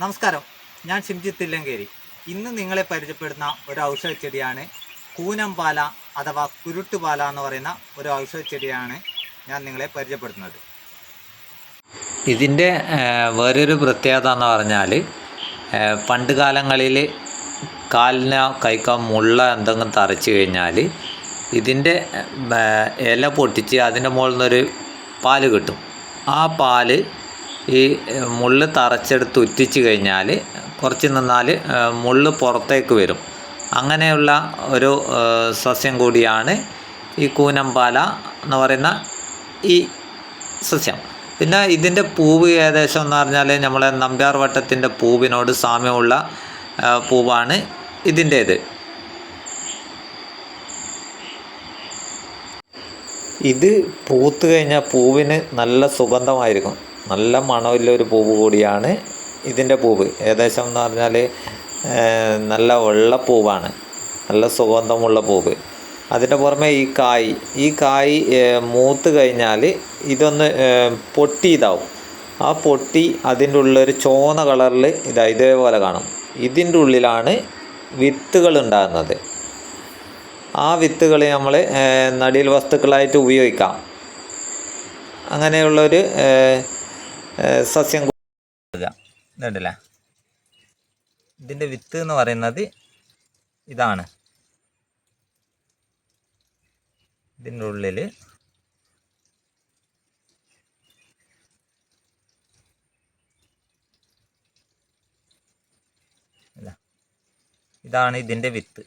നമസ്കാരം. ഞാൻ ശിംജിത്ത് തില്ലങ്കേരി ഇന്ന് നിങ്ങളെ പരിചയപ്പെടുന്ന ഒരു ഔഷധ ചെടിയാണ് കൂനംപാല അഥവാ കുരുട്ടുപാല എന്ന് പറയുന്ന ഒരു ഔഷധ ചെടിയാണ് ഞാൻ നിങ്ങളെ പരിചയപ്പെടുത്തുന്നത്. ഇതിന്റെ വേറൊരു പ്രത്യേകത എന്ന് പറഞ്ഞാൽ പണ്ട് കാലങ്ങളിൽ കാലിനോ കൈക്കോ മുള്ള എന്തെങ്കിലും തറച്ചു കഴിഞ്ഞാൽ ഇതിന്റെ ഇല പൊട്ടിച്ച് അതിന്റെ മുകളിൽ നിന്നൊരു പാൽ കിട്ടും. ആ പാൽ ഈ മുള്ള് തറച്ചെടുത്ത് ഉറ്റിച്ച് കഴിഞ്ഞാൽ കുറച്ച് നിന്നാൽ മുള്ള് പുറത്തേക്ക് വരും. അങ്ങനെയുള്ള ഒരു സസ്യം കൂടിയാണ് ഈ കൂനമ്പാല എന്ന് പറയുന്ന ഈ സസ്യം. പിന്നെ ഇതിന്റെ പൂവ് ഏകദേശം എന്ന് പറഞ്ഞാൽ നമ്മളെ നമ്പ്യാർ വട്ടത്തിന്റെ പൂവിനോട് സാമ്യമുള്ള പൂവാണ് ഇതിന്റേത്. ഇത് പൂത്ത് കഴിഞ്ഞാൽ പൂവിന് നല്ല സുഗന്ധമായിരിക്കും. നല്ല മണമുള്ള ഒരു പൂവ് കൂടിയാണ് ഇതിന്റെ പൂവ്. ഏകദേശം എന്ന് പറഞ്ഞാൽ നല്ല വെള്ളപ്പൂവാണ് നല്ല സുഗന്ധമുള്ള പൂവ്. അതിന്റെ പുറമെ ഈ കായ്. ഈ കായ് മൂത്ത് കഴിഞ്ഞാൽ ഇതൊന്ന് ഏഹ്, പൊട്ടി ഇതാവും. ആ പൊട്ടി അതിന്റെ ഉള്ളൊരു ചോന്ന കളറിൽ ഇതാ ഇതേപോലെ കാണും. ഇതിന്റെ ഉള്ളിലാണ് വിത്തുകൾ ഉണ്ടാകുന്നത്. ആ വിത്തുകൾ നമ്മൾ നടീൽ വസ്തുക്കളായിട്ട് ഉപയോഗിക്കാം. അങ്ങനെയുള്ളൊരു സസ്യം ഇതുണ്ടല്ലേ ഇതിന്റെ വിത്ത് എന്ന് പറയുന്നത് ഇതാണ്. ഇതിന്റെ ഉള്ളിൽ ഇതാണ് ഇതിന്റെ വിത്ത്.